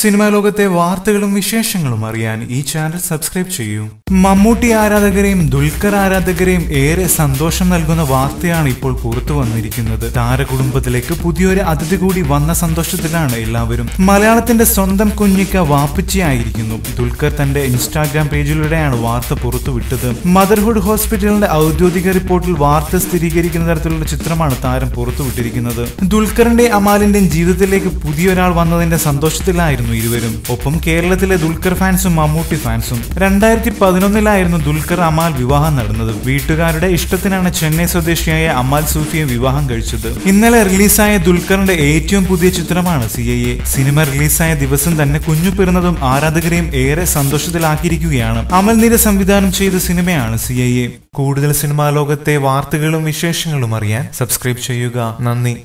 Cinema ലോകത്തെ വാർത്തകളും വിശേഷങ്ങളും അറിയാൻ ഈ ചാനൽ സബ്സ്ക്രൈബ് ചെയ്യൂ. മമ്മൂട്ടി ആരാധകരെയും ദുൽഖർ ആരാധകരെയും ഏറെ സന്തോഷം നൽകുന്ന വാർത്തയാണ് ഇപ്പോൾ പുറത്തു വന്നിരിക്കുന്നത്. താരകുടുംബത്തിലേക്ക് പുതിയൊരു അതിഥി കൂടി വന്ന സന്തോഷത്തിലാണ് എല്ലാവരും. മലയാളത്തിന്റെ സ്വന്തം കുഞ്ഞിക്ക വാപ്പിച്ചിയായിരിക്കുന്നു. ദുൽഖർ തന്റെ ഇൻസ്റ്റാഗ്രാം പേജിലൂടെയാണ് വാർത്ത പുറത്തുവിട്ടത് മദർഹുഡ് ഹോസ്പിറ്റലിന്റെ ഔദ്യോഗിക റിപ്പോർട്ടിൽ വാർത്ത സ്ഥിരീകരിക്കുന്ന തരത്തിലുള്ള ചിത്രമാണ് താരം പുറത്തുവിട്ടിരിക്കുന്നത് ദുൽഖറിന്റെ അമാലിന്റെയും ജീവിതത്തിലേക്ക് പുതിയൊരാൾ വന്നതിന്റെ സന്തോഷത്തിലായിരുന്നു ഇരുവരും. ഒപ്പം കേരളത്തിലെ ദുൽഖർ ഫാൻസും മമ്മൂട്ടി ഫാൻസും. രണ്ടായിരത്തി പതിനൊന്നിലായിരുന്നു ദുൽഖർ അമാൽ വിവാഹം നടന്നത്. വീട്ടുകാരുടെ ഇഷ്ടത്തിനാണ് ചെന്നൈ സ്വദേശിയായ അമാൽ സൂഫിയെ വിവാഹം കഴിച്ചത്. ഇന്നലെ റിലീസായ ദുൽഖറിന്റെ ഏറ്റവും പുതിയ ചിത്രമാണ് സി ഐ എ സിനിമ റിലീസായ ദിവസം തന്നെ കുഞ്ഞു പിറന്നതും ആരാധകരെയും ഏറെ സന്തോഷത്തിലാക്കിയിരിക്കുകയാണ്. അമൽ നിര സംവിധാനം ചെയ്ത സിനിമയാണ് സി കൂടുതൽ സിനിമാ ലോകത്തെ വാർത്തകളും വിശേഷങ്ങളും അറിയാൻ സബ്സ്ക്രൈബ് ചെയ്യുക. നന്ദി.